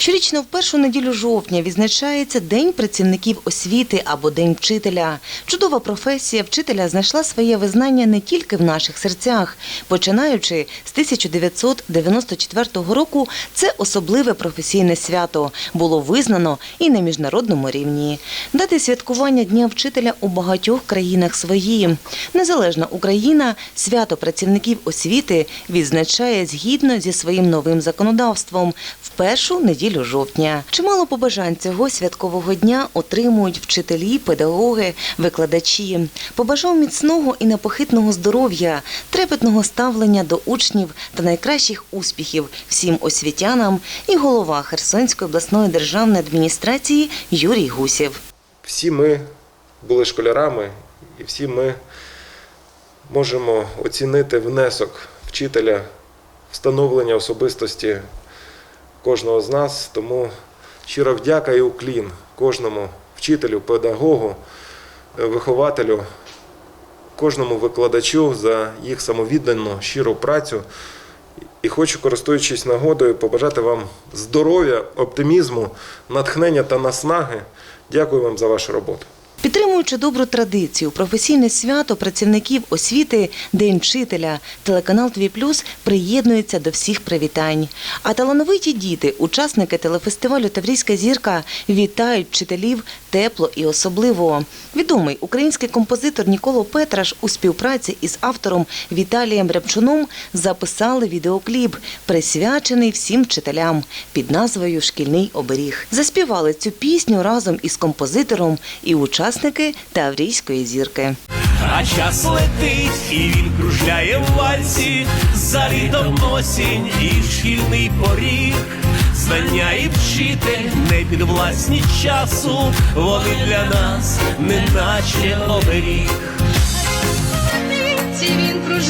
Щорічно в першу неділю жовтня відзначається День працівників освіти або День вчителя. Чудова професія вчителя знайшла своє визнання не тільки в наших серцях. Починаючи з 1994 року, це особливе професійне свято було визнано і на міжнародному рівні. Дати святкування Дня вчителя у багатьох країнах свої. Незалежна Україна свято працівників освіти відзначає згідно зі своїм новим законодавством в першу неділю жовтня. Чимало побажань цього святкового дня отримують вчителі, педагоги, викладачі. Побажав міцного і непохитного здоров'я, трепетного ставлення до учнів та найкращих успіхів всім освітянам і голова Херсонської обласної державної адміністрації Юрій Гусєв. всі ми були школярами, і всі ми можемо оцінити внесок вчителя, встановлення особистості кожного з нас. Тому щира вдяка і уклін кожному вчителю, педагогу, е, вихователю, кожному викладачу за їх самовіддану, щиру працю. І хочу, користуючись нагодою, побажати вам здоров'я, оптимізму, натхнення та наснаги. Дякую вам за вашу роботу. Підтримуючи добру традицію, професійне свято працівників освіти День вчителя, телеканал «Твій Плюс» приєднується до всіх привітань. А талановиті діти, учасники телефестивалю Таврійська зірка, вітають вчителів тепло і особливо. Відомий український композитор Ніколо Петраш у співпраці із автором Віталієм Рябчуном записали відеокліп, присвячений всім вчителям під назвою Шкільний оберіг. Заспівали цю пісню разом із композитором і учасники Таврійської зірки. А час летить, і він кружляє в вальсі, за літом осінь і шкільний поріг. Знання і вчитель не під власні часу, вони для нас неначе оберіг. Він кружляє